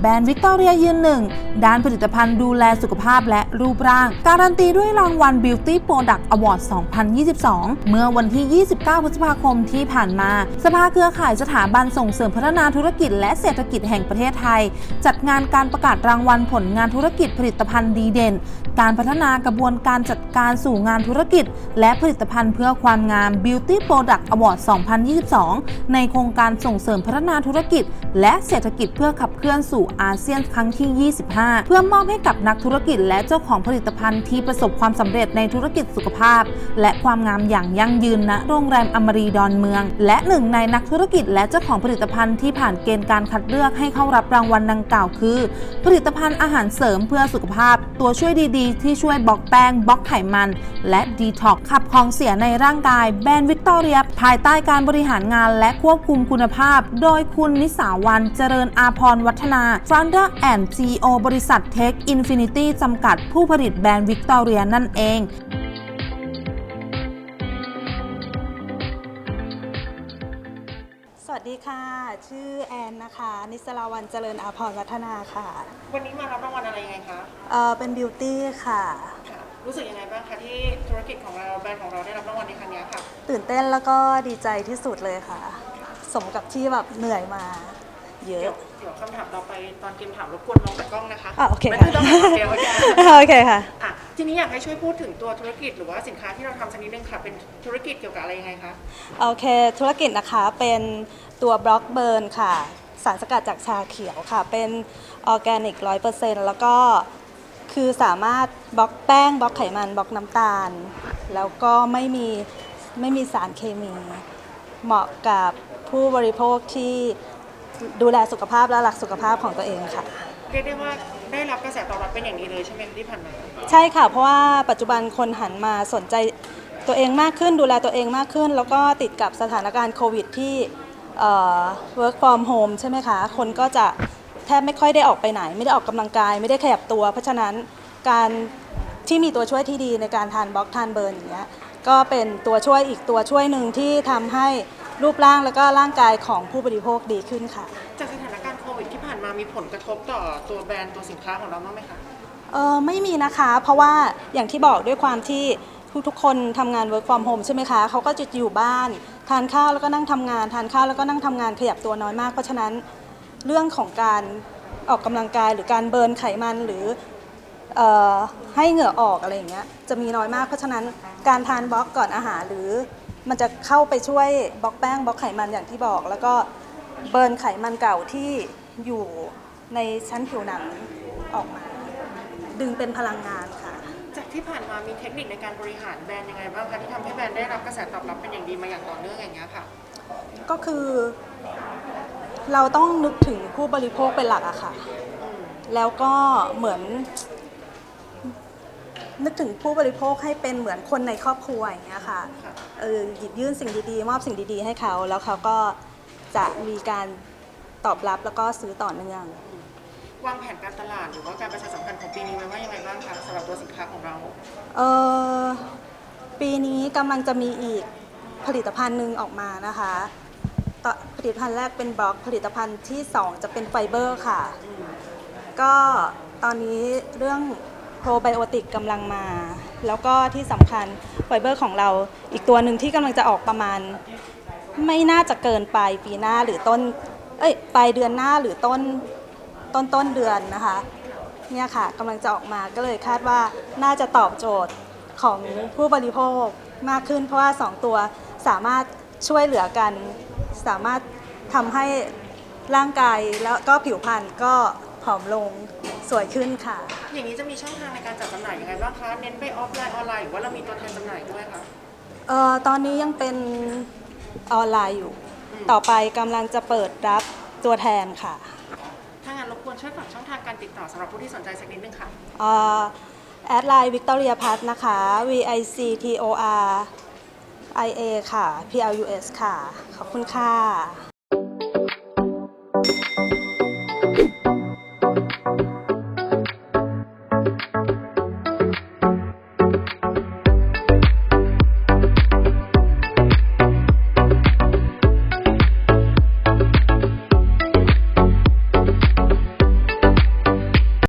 แบรนด์วิกตอเรียยืนหนึ่งด้านผลิตภัณฑ์ดูแลสุขภาพและรูปร่าง การันตีด้วยรางวัล Beauty Product Award 2022 เมื่อวันที่ 29 พฤษภาคมที่ผ่านมา สภาเครือข่ายสถาบันส่งเสริมพัฒนาธุรกิจ และเศรษฐกิจแห่งประเทศไทย จัดงานการประกาศรางวัลผลงานธุรกิจผลิตภัณฑ์ดีเด่น การพัฒนากระบวนการจัดการสู่งานธุรกิจ และผลิตภัณฑ์เพื่อความงาม Beauty Product Award 2022 ในโครงการส่งเสริมพัฒนาธุรกิจ และเศรษฐกิจเพื่อขับเคลื่อนสู่อาเซียนครั้งที่ 25 เพื่อมอบให้กับนักธุรกิจและเจ้าของผลิตภัณฑ์ที่ประสบความสำเร็จในธุรกิจสุขภาพ และความงามอย่างยั่งยืนณโรงแรมอมรีดอนเมือง และหนึ่งในนักธุรกิจและเจ้าของผลิตภัณฑ์ที่ผ่านเกณฑ์การคัดเลือกให้เข้ารับรางวัลดังกล่าวคือ ผลิตภัณฑ์อาหารเสริมเพื่อสุขภาพ ตัวช่วยดีๆ ที่ช่วยบล็อกแป้งบล็อกไขมัน และดีท็อกขับของเสียในร่างกายแบรนด์วิกตอเรียภายใต้การบริหารงานและควบคุมคุณภาพ โดยคุณนิสาวันเจริญอาพรวัฒนา Founder and CEO บริษัท Tech Infinity จำกัดผู้ผลิตแบรนด์วิกตอเรียนั่นเองสวัสดีค่ะ ชื่อแอนนะคะ นิสราวันเจริญอาพรวัฒนาค่ะ วันนี้มารับรางวัลอะไรยังไงคะเอ่อเป็นบิวตี้ค่ะค่ะรู้สึกยังไงบ้างคะที่ธุรกิจของเราแบรนด์ของเราได้รับรางวัลในครั้งนี้ค่ะ ตื่นเต้นแล้วก็ดีใจที่สุดเลยค่ะ สมกับที่แบบเหนื่อยมา เยเดี๋ยวอะ เดี๋ยวคำถามต่อไปตอนเกมถามรบกวนน้องจากกล้องนะคะอะโอเคไม่ค่ะต้องถามเดียวโอเคโอเคค่ะ อะทีนี้อยากให้ช่วยพูดถึงตัวธุรกิจหรือว่าสินค้าที่เราทำสักนิดนึงค่ะ เป็นธุรกิจเกี่ยวกับอะไรยังไงคะ โอเค ธุรกิจนะคะเป็นตัวบล็อกเบิร์นค่ะ สารสกัดจากชาเขียวค่ะ เป็นออร์แกนิกร้อยเปอร์เซ็นต์แล้วก็คือสามารถบล็อกแป้งบล็อกไขมันบล็อกน้ำตาล แล้วก็ไม่มีไม่มีสารเคมี เหมาะกับผู้บริโภคที่ ดูแลสุขภาพและรักสุขภาพของตัวเองค่ะ เรียกได้ว่าได้รับกระแสตอบรับเป็นอย่างดีเลยใช่ไหมที่ผ่านมาใช่ค่ะ เพราะว่าปัจจุบันคนหันมาสนใจตัวเองมากขึ้น ดูแลตัวเองมากขึ้น แล้วก็ติดกับสถานการณ์โควิดที่เอ่อ work from home ใช่ไหมคะ คนก็จะแทบไม่ค่อยได้ออกไปไหน ไม่ได้ออกกำลังกาย ไม่ได้ขยับตัว เพราะฉะนั้นการที่มีตัวช่วยที่ดีในการทานบล็อกทานเบิร์นอย่างเงี้ยก็เป็นตัวช่วยอีกตัวช่วยหนึ่งที่ทำให้ รูปร่างแล้วก็ร่างกายของผู้บริโภคดีขึ้นค่ะ จากสถานการณ์โควิดที่ผ่านมามีผลกระทบต่อตัวแบรนด์ตัวสินค้าของเราบ้างไหมคะเออไม่มีนะคะ เพราะว่าอย่างที่บอกด้วยความที่ทุกๆคนทำงาน work from home ใช่ไหมคะเขาก็จะอยู่บ้าน ทานข้าวแล้วก็นั่งทำงาน ทานข้าวแล้วก็นั่งทำงานขยับตัวน้อยมาก เพราะฉะนั้นเรื่องของการออกกำลังกายหรือการเบิร์นไขมันหรือเออให้เหงื่อออกอะไรอย่างเงี้ยจะมีน้อยมาก เพราะฉะนั้นการทานบล็อกก่อนอาหารหรือ มันจะเข้าไปช่วยบล็อกแป้งบล็อกไขมันอย่างที่บอก แล้วก็เบิร์นไขมันเก่าที่อยู่ในชั้นผิวหนังออกมา ดึงเป็นพลังงานค่ะ จากที่ผ่านมามีเทคนิคในการบริหารแบรนด์ยังไงบ้างคะที่ทำให้แบรนด์ได้รับกระแสตอบรับเป็นอย่างดีมาอย่างต่อเนื่องอย่างเงี้ยค่ะ ก็คือ เราต้องนึกถึงผู้บริโภคเป็นหลักอะค่ะอืมแล้วก็เหมือน นึกถึงผู้บริโภคให้เป็นเหมือนคนในครอบครัวอย่างเงี้ยค่ะค่ะเออหยิบยื่นสิ่งดีๆ มอบสิ่งดีๆ ให้เขาแล้วเขาก็จะมีการตอบรับแล้วก็ซื้อต่อเนื่องวางแผนการตลาดหรือว่าการประชาสัมพันธ์ของปีนี้ไว้ว่ายังไงบ้างคะสำหรับตัวสินค้าของเรา เออปีนี้กำลังจะมีอีกผลิตภัณฑ์หนึ่งออกมานะคะต่อผลิตภัณฑ์แรกเป็นบล็อก ผลิตภัณฑ์ที่ 2 จะเป็นไฟเบอร์ค่ะ ก็ตอนนี้เรื่อง โปรไบโอติกกำลังมา แล้วก็ที่สำคัญไฟเบอร์ของเราอีกตัวหนึ่งที่กำลังจะออกประมาณ ไม่น่าจะเกินปลายปีหน้าหรือต้น เอ้ยปลายเดือนหน้าหรือต้นต้นต้นเดือนนะคะเนี่ยค่ะกำลังจะออกมาก็เลยคาดว่าน่าจะตอบโจทย์ของผู้บริโภคมากขึ้น เพราะว่า 2 ตัวสามารถช่วยเหลือกัน สามารถทำให้ร่างกายแล้วก็ผิวพรรณก็ผอมลง สวยขึ้นค่ะ อย่างนี้จะมีช่องทางในการจัดจำหน่ายยังไงบ้างคะ เน้นไปออฟไลน์ออนไลน์หรือว่าเรามีตัวแทนจำหน่ายด้วยคะ เอ่อตอนนี้ยังเป็นออนไลน์อยู่ต่อไปกำลังจะเปิดรับตัวแทนค่ะถ้างั้นรบกวนช่วยฝากช่องทางการติดต่อสำหรับผู้ที่สนใจสักนิดนึงค่ะ เอ่อแอดไลน์วิกตอเรียพัทนะคะ V I C T O R I A ค่ะ P L U S ค่ะ ขอบคุณค่ะ